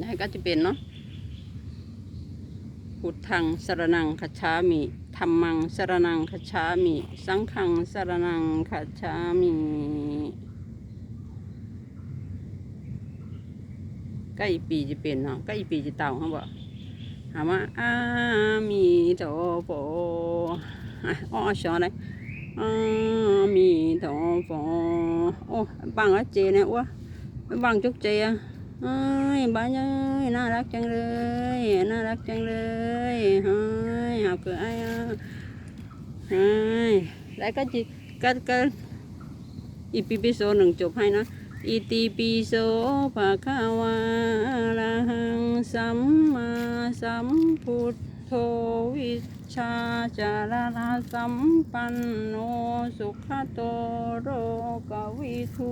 นี่ก็จะเป็นเนาะพุทธังสรนังคัจฉามิธรรมังสรนังคัจฉามิ สังฆังสรนังคัจฉามิใกล้ปีจะเป็นเนาะใกล้ปีจะเต่าเขาบอกถามว่าอามีโตโปอะอ้อชอเลยอามีโตโปโอ้บังอะเจเนี่ยอ้บังจุกเจอะ เอ้ยบ้านเอ้ยน่ารักจังเลย น่ารักจังเลยเฮ้ยหาเกิดไอ้เฮ้ยแล้วก็จิก็ก็อีปีปีโซหนึ่งจบให้นะอิติปิโสภะคะวะอะระหังสัมมาสัมพุทโธวิชชาจารณะสัมปันโนสุขโตโรกวิทู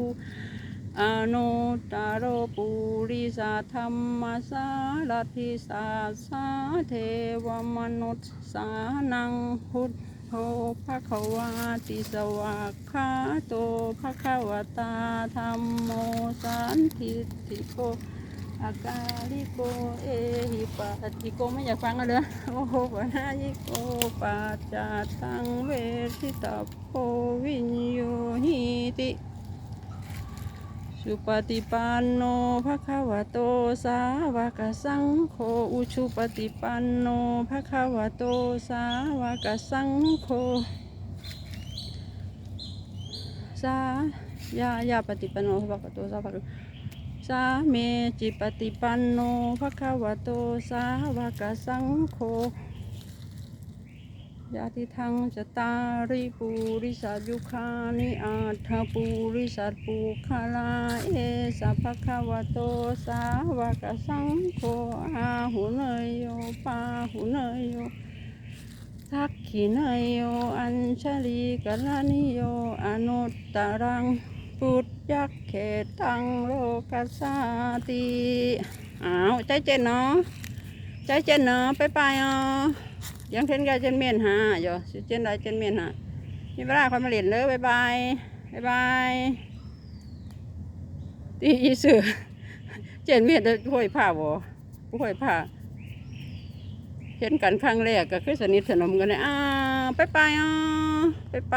อนุตตรปุริสธรรมสารทิสาสาเทวมนุษย์สานังพุทโธภะคะวาติสวากขาโตภะคะวตาธรรมโมสันทิติโกอากาลิโกเอหิปัสติโกไม่อยากฟังกันเลยโอ้โหปะนายิโกปัจจาตังเวทิตาโพวิญโยหิ สุปฏิปันโนภะคะวะโตสาวกสังโฆอุชุปฏิปันโนภะคะวะโตสาวกสังโฆสายายาปฏิปันโนภะคะวะโตสาวกสาเมจิปฏิปันโนภะคะวะโตสาวกสังโฆ ยาติทังจตาริปุริสัยุคานิอาทปุริสัตปุคาลาเอสัพพะวะโตสาวกสังโฆอาหุเนยโยปาหุเนยโยทักขิเนยโยอัญชลีกัลานิโยอนุตตรังปุตยักเขตังโลกัสสาติอ้าวใจเจนเนาะใจเจนเนาะไปไปอะ ยังเช่นกาเช่นเมียนหาอยู่สิเจนได้เจนเมียนหามีเวลาคอยมาเล่นเลยบายบายบายบายตีอีเสือเจนเมียนจะห้อยผ้าบ่ห้อยผ้าเห็นกันครั้งแรกก็คือสนิทสนมกันเลยอ่าไปไปอ่าไปไป